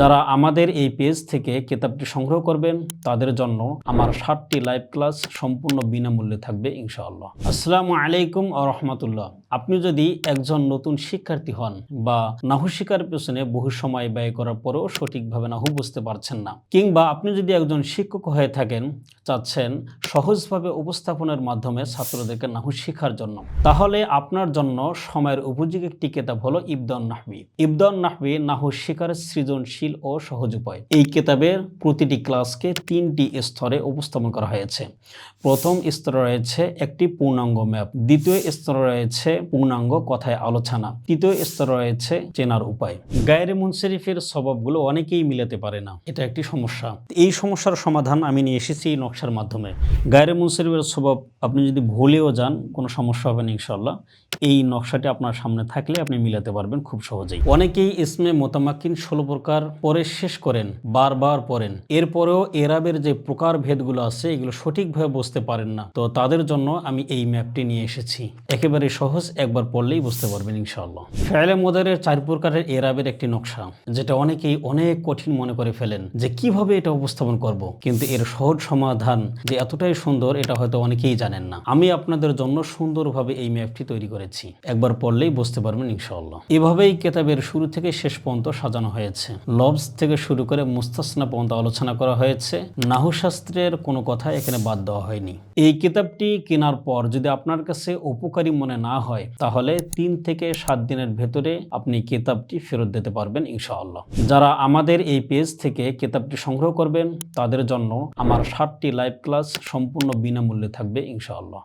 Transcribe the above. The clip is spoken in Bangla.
যারা আমাদের এই পেজ থেকে কিতাবটি সংগ্রহ করবেন, তাদের জন্য আমার ষাটটি লাইভ ক্লাস সম্পূর্ণ বিনামূল্যে থাকবে, ইনশাআল্লাহ। আসসালামু আলাইকুম আ রহমতুল্লাহ। আপনি যদি একজন নতুন শিক্ষার্থী হন বা নাহু শিকার পেছনে বহু সময় ব্যয় করার পরেও সঠিকভাবে নাহু বুঝতে পারছেন না, কিংবা আপনি যদি একজন শিক্ষক হয়ে থাকেন, চাচ্ছেন সহজভাবে উপস্থাপনের মাধ্যমে ছাত্রদেরকে নাহু শেখার জন্য। তাহলে আপনার জন্য সময়ের উপযোগী একটি কেতাব হলো ইবদান নাহবি। ইবদান নাহবি নাহু শিকার সৃজনশীল ও সহজ উপায়। এই কেতাবের প্রতিটি ক্লাসকে তিনটি স্তরে উপস্থাপন করা হয়েছে। প্রথম স্তরে রয়েছে একটি পূর্ণাঙ্গ ম্যাপ। দ্বিতীয় স্তরে রয়েছে পূর্ণাঙ্গ কথায় আলোচনা। তৃতীয় স্তরে রয়েছে চেনার উপায়। গায়ের মুনশরিফের স্বভাবগুলো অনেকেই মিলাতে পারে না। এটা একটি সমস্যা। এই সমস্যার সমাধান আমি নিয়ে এসেছি নকশার মাধ্যমে। গায়ের মুনশরিফের স্বভাব, আপনি যদি ভুলেও যান, কোনো সমস্যা হবে না ইনশাল্লাহ এই নকশাটি আপনার সামনে থাকলে আপনি মিলাতে পারবেন খুব সহজেই। অনেকেই ইসমে মোতামাক্কিন ষোলো প্রকার পরে শেষ করেন, বারবার পড়েন। এরপরেও এরাবের যে প্রকার ভেদগুলো আছে, এগুলো সঠিকভাবে বুঝতে পারেন না। তো তাদের জন্য আমি এই ম্যাপটি নিয়ে এসেছি। একেবারে সহজ, একবার পড়লেই বুঝতে পারবেন ইনশাল্লাহ ফেলে মোদারের চার প্রকারের এরাবের একটি নকশা, যেটা অনেকেই অনেক কঠিন মনে করে ফেলেন যে কীভাবে এটা উপস্থাপন করব? কিন্তু এর সহজ সমাধান যে এতটাই সুন্দর, এটা হয়তো অনেকেই জানেন না। আমি আপনাদের জন্য সুন্দরভাবে এই ম্যাপটি তৈরি করেছি। একবার পড়লেই বুঝতে পারবেন ইনশাআল্লাহ। এভাবেই কেতাবের শুরু থেকে শেষ পর্যন্ত সাজানো হয়েছে। লবস থেকে শুরু করে মুস্তাসনা পর্যন্ত আলোচনা করা হয়েছে। নাহু শাস্ত্রের কোনো কথা এখানে বাদ দেওয়া হয়নি। এই কিতাবটি কেনার পর যদি আপনার কাছে উপকারী মনে না হয়, তাহলে তিন থেকে সাত দিনের ভেতরে আপনি কিতাবটি ফেরত দিতে পারবেন ইনশাআল্লাহ। যারা আমাদের এই পেজ থেকে কিতাবটি সংগ্রহ করবেন, তাদের জন্য আমার ষাটটি লাইভ ক্লাস সম্পূর্ণ বিনামূল্যে থাকবে ইনশাআল্লাহ।